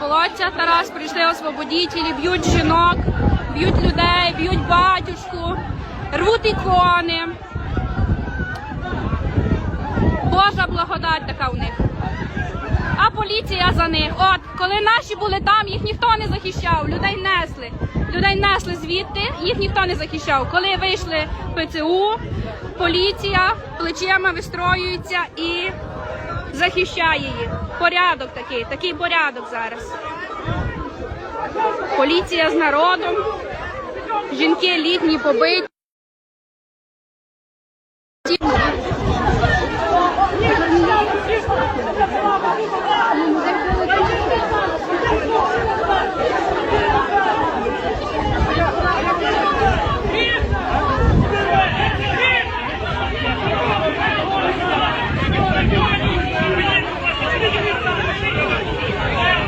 колодця. Тарас прийшли освободітелі, б'ють жінок, б'ють людей, б'ють батюшку, рвуть ікони. Божа благодать така у них. А поліція за них. От, коли наші були там, їх ніхто не захищав, людей несли. Людей несли звідти, їх ніхто не захищав. Коли вийшли ПЦУ, поліція плечима вистроюється і захищає їх. Порядок такий, такий порядок зараз. Поліція з народом, жінки літні побиті.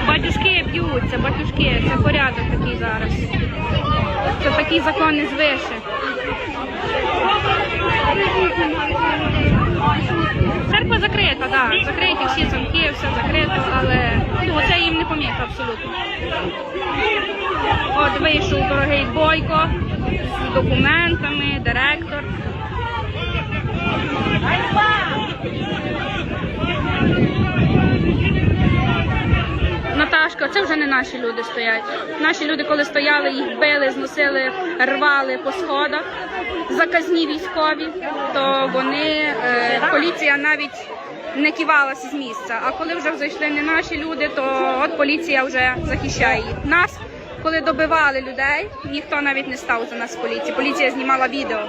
Батюшки б'ються, батюшки, це порядок такий зараз. Це такий закон не звише. Церква закрита, так. Да. Закриті всі замки, все закрито, але ну, це їм не поміха абсолютно. От вийшов дорогий Бойко з документами, директор. Наташка, це вже не наші люди стоять. Наші люди, коли стояли, їх били, зносили, рвали по сходах, заказні військові, то вони, е, поліція навіть не кивалася з місця. А коли вже зайшли не наші люди, то от поліція вже захищає їх. Нас, коли добивали людей, ніхто навіть не став за нас з поліції. Поліція знімала відео.